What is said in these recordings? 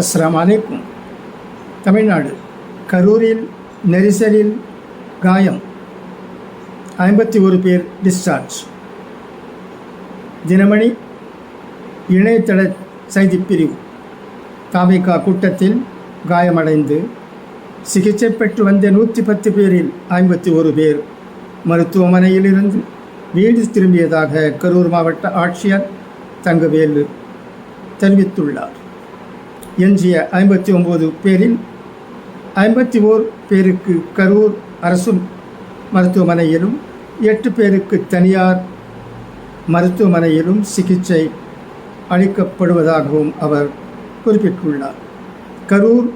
அஸ்லாம் அலைக்கும். தமிழ்நாடு கரூரில் நெரிசலில் காயம். ஐம்பத்தி ஒரு பேர் டிஸ்சார்ஜ் தினமணி இணையதள செய்திப்பிரிவு. தாமிகா கூட்டத்தில் காயமடைந்து சிகிச்சை பெற்று வந்த நூற்றி பத்து பேரில் ஐம்பத்தி ஒரு பேர் மருத்துவமனையிலிருந்து வீடு திரும்பியதாக கரூர் மாவட்ட ஆட்சியர் தங்கவேலு தெரிவித்துள்ளார். எஞ்சிய ஐம்பத்தி ஒம்பது பேரில் ஐம்பத்தி ஓர் பேருக்கு கரூர் அரசு மருத்துவமனையிலும் எட்டு பேருக்கு தனியார் மருத்துவமனையிலும் சிகிச்சை அளிக்கப்படுவதாகவும் அவர் குறிப்பிட்டுள்ளார். கரூர்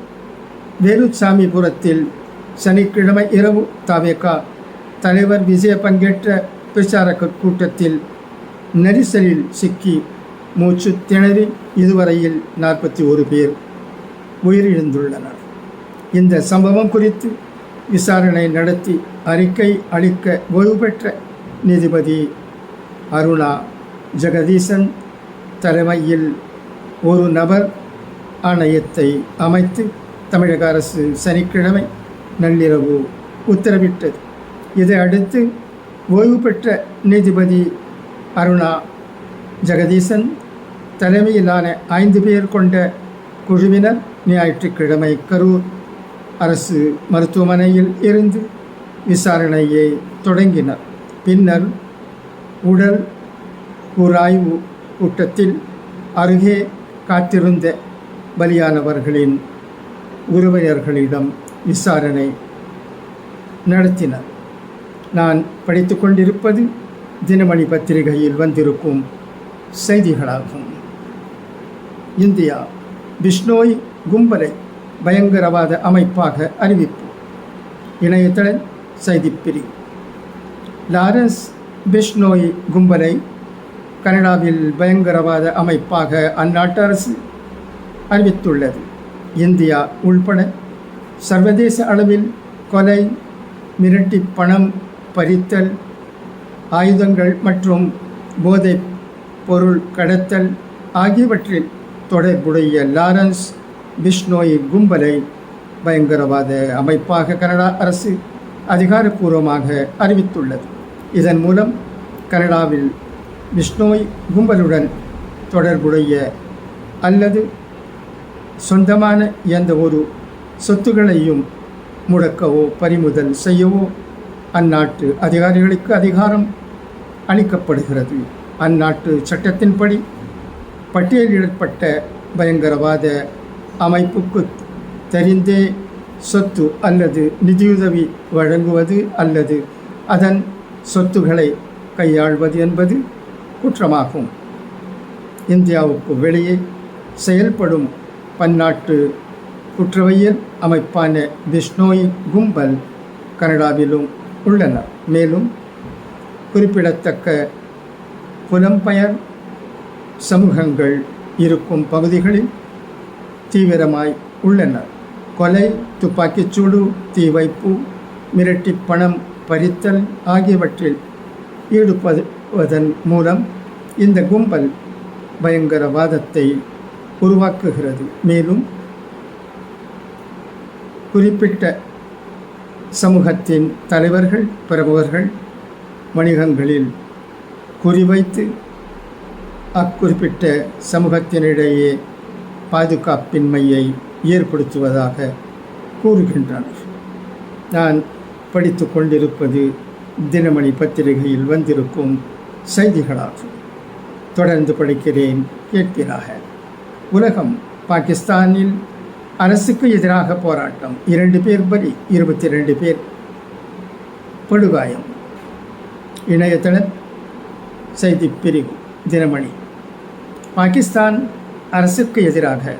வேலுச்சாமிபுரத்தில் சனிக்கிழமை இரவு தாவேகா தலைவர் விஜய பங்கேற்ற பிரச்சார கூட்டத்தில் நெரிசலில் சிக்கி மூச்சு திணறி இதுவரையில் நாற்பத்தி ஒரு பேர் உயிரிழந்துள்ளனர். இந்த சம்பவம் குறித்து விசாரணை நடத்தி அறிக்கை அளிக்க ஓய்வு பெற்ற நீதிபதி அருணா ஜெகதீசன் தலைமையில் ஒரு நபர் ஆணையத்தை அமைத்து தமிழக அரசு சனிக்கிழமை நள்ளிரவு உத்தரவிட்டது. இதை அடுத்து ஓய்வு பெற்ற நீதிபதி அருணா ஜெகதீசன் தலைமையிலான ஐந்து பேர் கொண்ட குழுவினர் ஞாயிற்றுக்கிழமை கரூர் அரசு மருத்துவமனையில் இருந்து விசாரணையை தொடங்கினர். பின்னர் உடல் கூராய்வு கூட்டத்தில் அருகே காத்திருந்த பலியானவர்களின் உறவினர்களிடம் விசாரணை நடத்தினர். நான் படித்து கொண்டிருப்பது தினமணி பத்திரிகையில் வந்திருக்கும் செய்திகளாகும். இந்தியா. பிஷ்னோய் கும்பலை பயங்கரவாத அமைப்பாக அறிவிப்பு. இணையதள செய்திப்பிரிவு லாரன்ஸ் பிஷ்னோய் கும்பலை கனடாவில் பயங்கரவாத அமைப்பாக அந்நாட்டு அரசு அறிவித்துள்ளது. இந்தியா உள்பட சர்வதேச அளவில் கொலை மிரட்டி பணம் பறித்தல் ஆயுதங்கள் மற்றும் போதைப் பொருள் கடத்தல் ஆகியவற்றில் தொடர்புடைய லாரன்ஸ் பிஷ்னோய் கும்பலை பயங்கரவாத அமைப்பாக கனடா அரசு அதிகாரப்பூர்வமாக அறிவித்துள்ளது. இதன் மூலம் கனடாவில் பிஷ்னோய் கும்பலுடன் தொடர்புடைய அல்லது சொந்தமான எந்த ஒரு சொத்துகளையும் முடக்கவோ பறிமுதல் செய்யவோ அந்நாட்டு அதிகாரிகளுக்கு அதிகாரம் அளிக்கப்படுகிறது. அந்நாட்டு சட்டத்தின்படி பட்டியலிடப்பட்ட பயங்கரவாத அமைப்புக்கு தெரிந்தே சொத்து அல்லது நிதியுதவி வழங்குவது அல்லது அதன் சொத்துக்களை கையாள்வது என்பது குற்றமாகும். இந்தியாவுக்கு வெளியே செயல்படும் பன்னாட்டு குற்றவியல் அமைப்பான பிஷ்னோய் கும்பல் கனடாவிலும் உள்ளனர் மேலும் குறிப்பிடத்தக்க புலம்பெயர் சமூகங்கள் இருக்கும் பகுதிகளில் தீவிரமாய் உள்ளனர் கொலை துப்பாக்கிச்சூடு தீ வைப்பு மிரட்டி பணம் பறித்தல் ஆகியவற்றில் ஈடுபடுவதன் மூலம் இந்த கும்பல் பயங்கரவாதத்தை உருவாக்குகிறது. மேலும் குறிப்பிட்ட சமூகத்தின் தலைவர்கள் பிரபுவர்கள் வணிகங்களில் குறிவைத்து அக்குறிப்பிட்ட சமூகத்தினிடையே பாதுகாப்பின்மையை ஏற்படுத்துவதாக கூறுகின்றனர். நான் படித்து கொண்டிருப்பது தினமணி பத்திரிகையில் வந்திருக்கும் செய்திகளாகும். தொடர்ந்து படிக்கிறேன் கேட்கிறாக உலகம் பாகிஸ்தானில் அரசுக்கு எதிராக போராட்டம். இரண்டு பேர் பலி இருபத்தி ரெண்டு பேர் படுகாயம். இணையதள செய்தி பிரிவு தினமணி. பாகிஸ்தான் அரசுக்கு எதிராக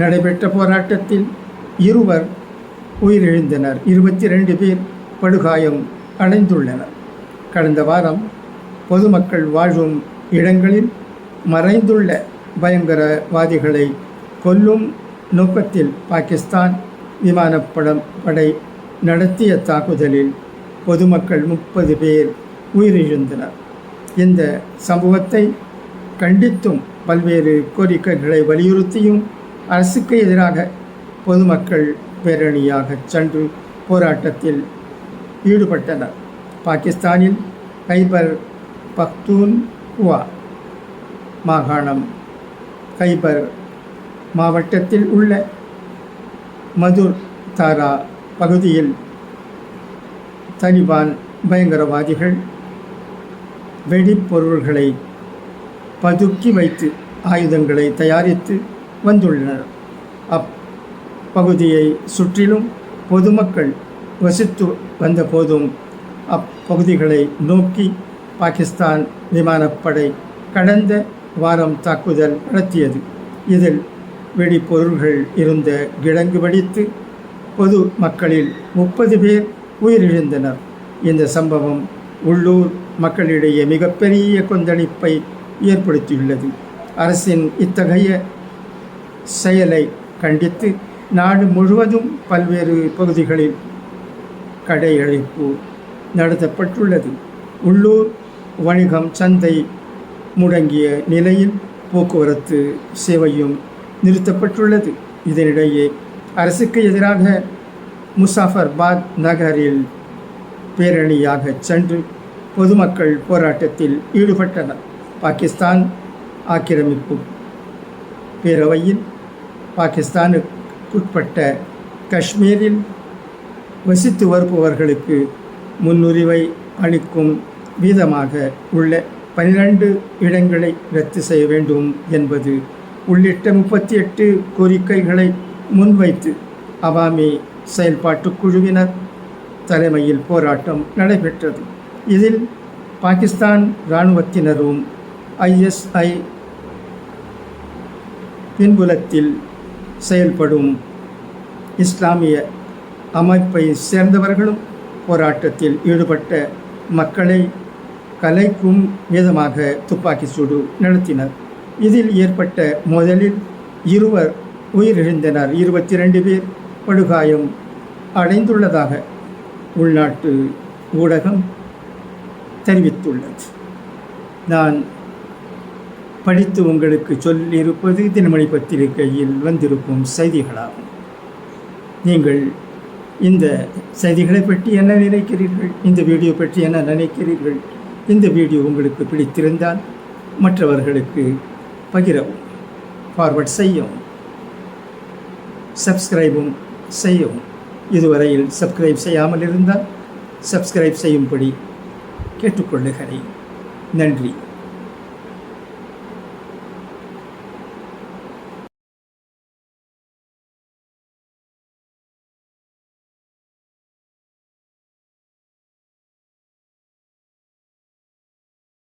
நடைபெற்ற போராட்டத்தில் இருவர் உயிரிழந்தனர். இருபத்தி ரெண்டு பேர் படுகாயம் அடைந்துள்ளனர். கடந்த வாரம் பொதுமக்கள் வாழும் இடங்களில் மறைந்துள்ள பயங்கரவாதிகளை கொல்லும் நோக்கத்தில் பாகிஸ்தான் விமானப்படம் படை நடத்திய தாக்குதலில் பொதுமக்கள் முப்பது பேர் உயிரிழந்தனர். இந்த சம்பவத்தை கண்டித்தும் பல்வேறு கோரிக்கைகளை வலியுறுத்தியும் அரசுக்கு எதிராக பொதுமக்கள் பேரணியாக சென்று போராட்டத்தில் ஈடுபட்டனர். பாகிஸ்தானில் கைபர் பக்தூன்குவா மாகாணம் கைபர் மாவட்டத்தில் உள்ள மதுர் தாரா பகுதியில் தலிபான் பயங்கரவாதிகள் வெடிப்பொருள்களை பதுக்கி வைத்து ஆயுதங்களை தயாரித்து வந்துள்ளனர். அப்பகுதியை சுற்றிலும் பொதுமக்கள் வசித்து வந்தபோதும் அப்பகுதிகளை நோக்கி பாகிஸ்தான் விமானப்படை கடந்த வாரம் தாக்குதல் நடத்தியது. இதில் வெடிப்பொருள்கள் இருந்த கிடங்கு வெடித்து பொது மக்களில் முப்பது பேர் உயிரிழந்தனர். இந்த சம்பவம் உள்ளூர் மக்களிடையே மிகப்பெரிய கொந்தளிப்பை ஏற்படுத்தியுள்ளது. அரசின் இத்தகைய செயலை கண்டித்து நாடு முழுவதும் பல்வேறு பகுதிகளில் கடையழைப்பு நடத்தப்பட்டுள்ளது. உள்ளூர் வணிகம் சந்தை முடங்கிய நிலையில் போக்குவரத்து சேவையும் நிறுத்தப்பட்டுள்ளது. இதனிடையே அரசுக்கு எதிராக முசாஃபர்பாத் நகரில் பேரணியாக சென்று பொதுமக்கள் போராட்டத்தில் ஈடுபட்டனர். பாகிஸ்தான் ஆக்கிரமிப்பு பேரவையில் பாகிஸ்தானுக்குட்பட்ட காஷ்மீரில் வசித்து வருபவர்களுக்கு முன்னுரிமை அளிக்கும் வீதமாக உள்ள பனிரெண்டு இடங்களை ரத்து செய்ய வேண்டும் என்பது உள்ளிட்ட முப்பத்தி எட்டு கோரிக்கைகளை முன்வைத்து அவாமி செயல்பாட்டுக் குழுவினர் தலைமையில் போராட்டம் நடைபெற்றது. இதில் பாகிஸ்தான் இராணுவத்தினரும் ஐஎஸ்ஐ பின்புலத்தில் செயல்படும் இஸ்லாமிய அமைப்பை சேர்ந்தவர்களும் போராட்டத்தில் ஈடுபட்ட மக்களை கலைக்கும் விதமாக துப்பாக்கி சூடு நடத்தினர். இதில் ஏற்பட்ட மோதலில் இருவர் உயிரிழந்தனர். இருபத்தி ரெண்டு பேர் படுகாயம் அடைந்துள்ளதாக உள்நாட்டு ஊடகம் தெரிவித்துள்ளது. நான் படித்து உங்களுக்கு சொல்லியிருப்பது தினமணி பத்திரிகையில் வந்திருக்கும் செய்திகளாகும். நீங்கள் இந்த செய்திகளை பற்றி என்ன நினைக்கிறீர்கள்? இந்த வீடியோ பற்றி என்ன நினைக்கிறீர்கள்? இந்த வீடியோ உங்களுக்கு பிடித்திருந்தால் மற்றவர்களுக்கு பகிரவும் ஃபார்வர்ட் செய்யவும் சப்ஸ்கிரைபும் செய்யவும். இதுவரையில் சப்ஸ்கிரைப் செய்யாமல் இருந்தால் சப்ஸ்கிரைப் செய்யும்படி கேட்டுக்கொள்ளுகிறேன். நன்றி.